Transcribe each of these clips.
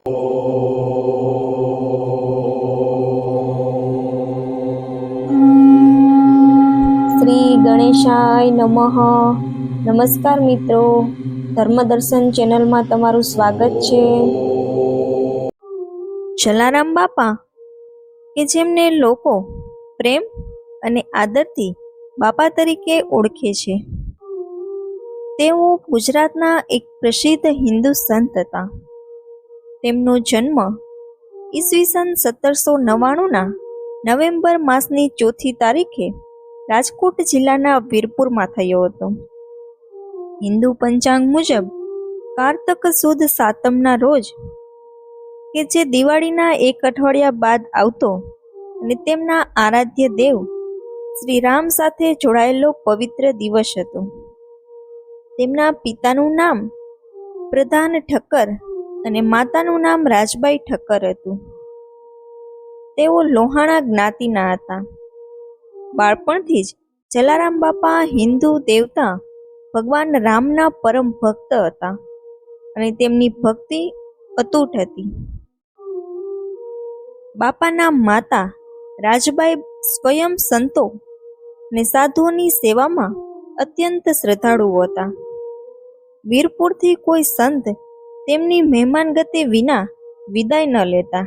શ્રી ગણેશાય નમઃ. નમસ્કાર મિત્રો. ધર્મદર્શન ચેનલમાં તમારું સ્વાગત છે. જલારામ બાપા, કે જેમને લોકો પ્રેમ અને આદરથી બાપા તરીકે ઓળખે છે. તેઓ ગુજરાતના એક પ્રસિદ્ધ હિન્દુ સંત હતા. તેમનો જન્મ ઈસવીસન સત્તરસો નવ્વાણુંના નવેમ્બર માસની ચોથી તારીખે રાજકોટ જિલ્લાના વીરપુરમાં થયો હતો. હિન્દુ પંચાંગ મુજબ કારતક સુદ સાતમના રોજ કે જે દિવાળીના એક અઠવાડિયા બાદ આવતો અને તેમના આરાધ્ય દેવ શ્રી રામ સાથે જોડાયેલો પવિત્ર દિવસ હતો. તેમના પિતાનું નામ પ્રધાન ઠક્કર અને માતાનું નામ રાજબાઈ ઠક્કર હતું. તેઓ લોહાણા જ્ઞાતિના હતા. બાળપણથી જ જલારામ બાપા હિન્દુ દેવતા ભગવાન રામના પરમ ભક્ત હતા અને તેમની ભક્તિ અતૂટ હતી. બાપાના માતા રાજબાઈ સ્વયં સંતો અને સાધુઓની સેવામાં અત્યંત શ્રદ્ધાળુ હતા. વીરપુરથી કોઈ સંત તેમની મહેમાન ગતિ વિના વિદાય ન લેતા.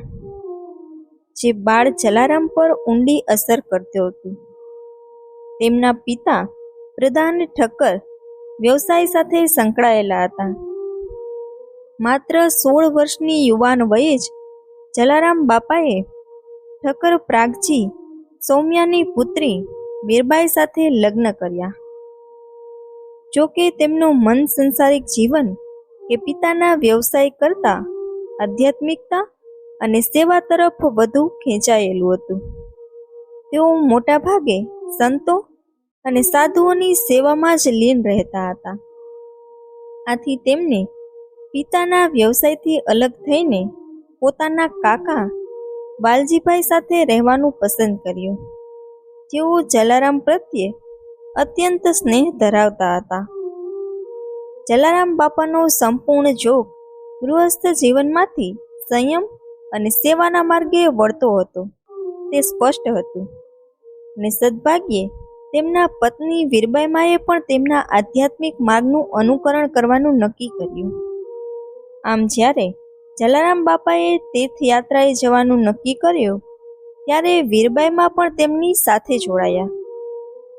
જે બાળ જલારામ પર ઊંડી અસર કરતું હતું. તેમના પિતા પ્રધાન ઠક્કર વ્યવસાય સાથે સંકળાયેલા હતા. માત્ર સોળ વર્ષની યુવાન વયે જ જલારામ બાપાએ ઠક્કર પ્રાગજી સૌમ્યાની પુત્રી મીરબાઈ સાથે લગ્ન કર્યા. જોકે તેમનું મન સંસારિક જીવન કે પિતાના વ્યવસાય કરતા, આધ્યાત્મિકતા અને સેવા તરફ વધુ ખેંચાયેલું હતું. તેઓ મોટા ભાગે સંતો અને સાધુઓની સેવામાં જ લીન રહેતા હતા. આથી તેમને પિતાના વ્યવસાયથી અલગ થઈને પોતાના કાકા બાલજીભાઈ સાથે રહેવાનું પસંદ કર્યું. જેઓ જલારામ પ્રત્યે અત્યંત સ્નેહ ધરાવતા હતા. જલારામ બાપાનો સંપૂર્ણ જોગ ગૃહસ્થ જીવનમાંથી સંયમ અને સેવાના માર્ગે વળતો હતો. તે સ્પષ્ટ હતું. અને સદભાગ્યે તેમના પત્ની વીરબાઈમાએ પણ તેમના આધ્યાત્મિક માર્ગનું અનુકરણ કરવાનું નક્કી કર્યું. આમ જ્યારે જલારામ બાપાએ તીર્થયાત્રાએ જવાનું નક્કી કર્યું, ત્યારે વીરબાઈમાં પણ તેમની સાથે જોડાયા.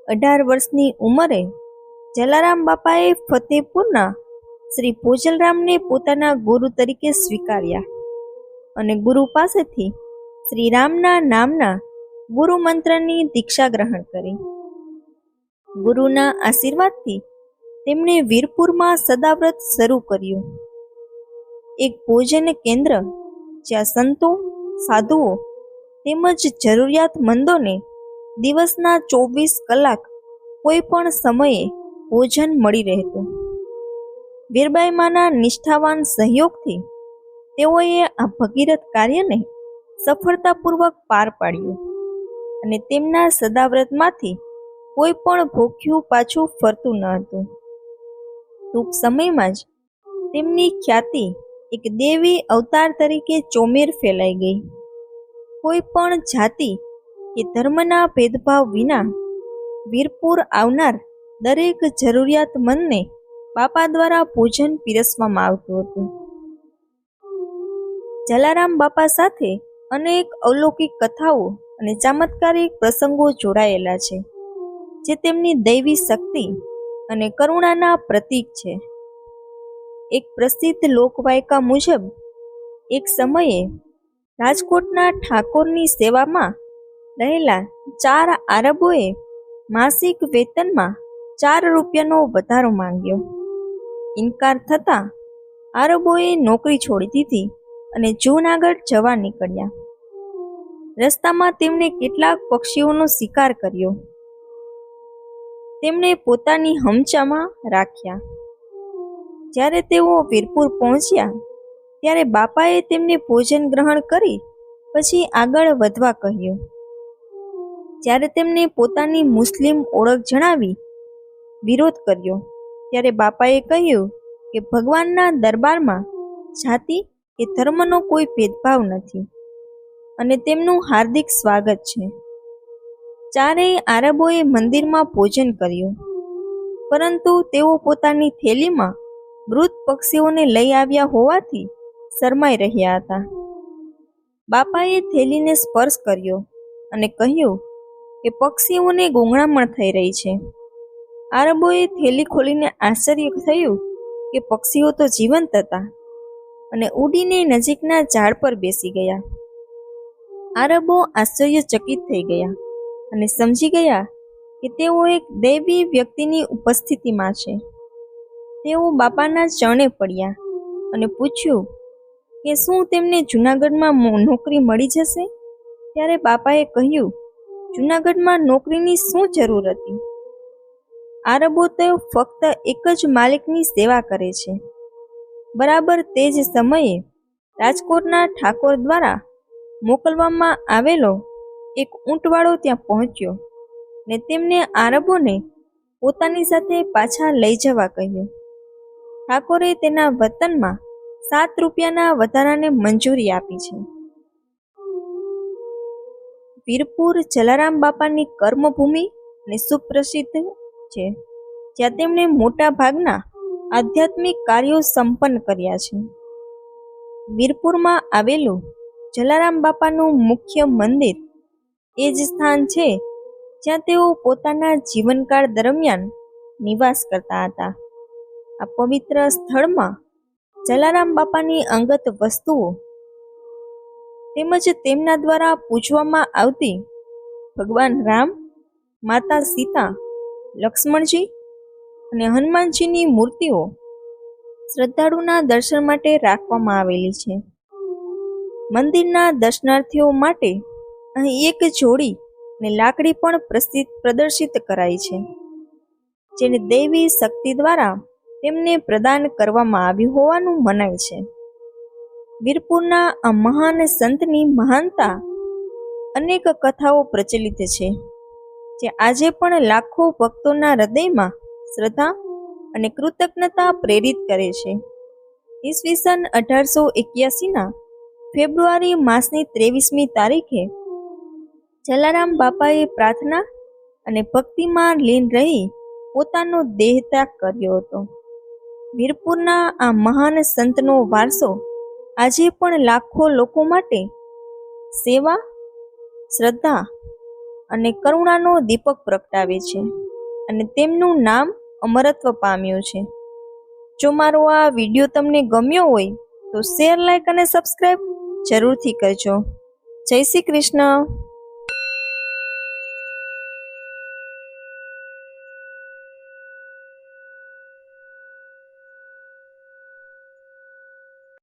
અઢાર વર્ષની ઉંમરે જલારામ બાપાએ ફતેહપુરના શ્રી ભોજલરામને પોતાના ગુરુ તરીકે સ્વીકાર્યા અને ગુરુ પાસેથી શ્રી રામના નામના ગુરુ મંત્રની દીક્ષા ગ્રહણ કરી. ગુરુના આશીર્વાદથી તેમણે વીરપુરમાં સદાવ્રત શરૂ કર્યું. એક ભોજન કેન્દ્ર જ્યાં સંતો, સાધુઓ તેમજ જરૂરિયાતમંદોને દિવસના ચોવીસ કલાક કોઈ પણ સમયે ભોજન મળી રહેતું. વીરબાઈમાના નિષ્ઠાવાન સહયોગથી તેઓએ આ ભગીરથ કાર્યને સફળતાપૂર્વક પાર પાડ્યું અને તેમના સદાવ્રતમાંથી કોઈ પણ ભૂખ્યું પાછું ફરતું ન હતું. ટૂંક સમયમાં જ તેમની ખ્યાતિ એક દેવી અવતાર તરીકે ચોમેર ફેલાઈ ગઈ. કોઈ પણ જાતિ કે ધર્મના ભેદભાવ વિના વીરપુર આવનાર દરેક જરૂરિયાતમંદને બાપા દ્વારા ભોજન પીરસવામાં આવતું હતું. જલારામ બાપા સાથે અનેક અલૌકિક કથાઓ અને ચમત્કારિક પ્રસંગો જોડાયેલા છે, જે તેમની દૈવી શક્તિ અને કરુણાના પ્રતીક છે. એક પ્રસિદ્ધ લોકવાયકા મુજબ, એક સમયે રાજકોટના ઠાકોરની સેવામાં રહેલા ચાર આરબોએ માસિક વેતનમાં ચાર રૂપિયાનો વધારો માંગ્યો. ઇનકાર થતાં આરબોએ નોકરી છોડી દીધી અને જૂનાગઢ જવા નીકળ્યા. રસ્તામાં તેમણે કેટલાક પક્ષીઓનો શિકાર કર્યો. તેમણે પોતાની હમચામાં રાખ્યા. જ્યારે તેઓ વીરપુર પહોંચ્યા, ત્યારે બાપાએ તેમને ભોજન ગ્રહણ કરી પછી આગળ વધવા કહ્યું. જ્યારે તેમને પોતાની મુસ્લિમ ઓળખ જણાવી વિરોધ કર્યો. ત્યારે બાપાએ કહ્યું કે ભગવાનના દરબારમાં જાતિ કે ધર્મનો કોઈ ભેદભાવ નથી અને તેમનું હાર્દિક સ્વાગત છે. ચારેય આરબોએ મંદિરમાં ભોજન કર્યું. પરંતુ તેઓ પોતાની થેલીમાં મૃત પક્ષીઓને લઈ આવ્યા હોવાથી શરમાઈ રહ્યા હતા. બાપાએ થેલીને સ્પર્શ કર્યો અને કહ્યું કે પક્ષીઓને ગૂંગળામણ થઈ રહી છે. આરબોએ થેલી ખોલીને આશ્ચર્ય થયું કે પક્ષીઓ તો જીવંત હતા અને ઉડીને નજીકના ઝાડ પર બેસી ગયા. આરબો આશ્ચર્યચકિત થઈ ગયા અને સમજી ગયા કે તેઓ એક દૈવી વ્યક્તિની ઉપસ્થિતિમાં છે. તેઓ બાપાના ચરણે પડ્યા અને પૂછ્યું કે શું તેમને જૂનાગઢમાં નોકરી મળી જશે? ત્યારે બાપાએ કહ્યું, જૂનાગઢમાં નોકરીની શું જરૂર હતી? આરબો તો ફક્ત એક જ માલિકની સેવા કરે છે. બરાબર તે જ સમયે રાજકોટના ઠાકોર દ્વારા મોકલવામાં આવેલો એક ઊંટવાળો ત્યાં પહોંચ્યો ને તેમને આરબોને પોતાની સાથે પાછા લઈ જવા કહ્યું. ઠાકોરે તેના વતનમાં સાત રૂપિયાના વધારાને મંજૂરી આપી છે. વીરપુર જલારામ બાપાની કર્મભૂમિ અને સુપ્રસિદ્ધ છે, જ્યાં તેમણે મોટા ભાગના આધ્યાત્મિક કાર્યો સંપન્ન કર્યા છે. વીરપુરમાં આવેલું જલારામ બાપાનું મુખ્ય મંદિર એ જ સ્થાન છે, જ્યાં તેઓ પોતાના જીવનકાળ દરમિયાન નિવાસ કરતા હતા. આ પવિત્ર સ્થળમાં જલારામ બાપાની અંગત વસ્તુઓ તેમજ તેમના દ્વારા પૂજવામાં આવતી ભગવાન રામ, માતા સીતા લક્ષ્મણજી અને હનુમાનજીની મૂર્તિઓ શ્રદ્ધાળુના દર્શન માટે રાખવામાં આવેલી છે. મંદિરના દર્શનાર્થીઓ માટે અહીં એક જોડી અને લાકડી પણ પ્રસિદ્ધ પ્રદર્શિત કરાઈ છે, જેને દૈવી શક્તિ દ્વારા તેમને પ્રદાન કરવામાં આવ્યું હોવાનું મનાય છે. વીરપુરના આ મહાન સંતની મહાનતા અનેક કથાઓ પ્રચલિત છે. જે આજે પણ લાખો ભક્તોના હૃદયમાં શ્રદ્ધા અને કૃતજ્ઞતા પ્રેરિત કરે છે. ઈસવીસન અઢારસો એક્યાસીના ફેબ્રુઆરી માસની ત્રેવીસમી તારીખે જલારામ બાપાએ પ્રાર્થના અને ભક્તિમાં લીન રહી પોતાનો દેહ ત્યાગ કર્યો હતો. વીરપુરના આ મહાન સંતનો વારસો આજે પણ લાખો લોકો માટે સેવા, શ્રદ્ધા અને કરુણાનો દીપક પ્રગટાવે છે. અને તેમનું નામ અમરત્વ પામ્યું છે. જો મારો આ વીડિયો તમને ગમ્યો હોય, તો શેર લાઈક અને સબસ્ક્રાઈબ જરૂરથી કરજો. જય શ્રી કૃષ્ણ.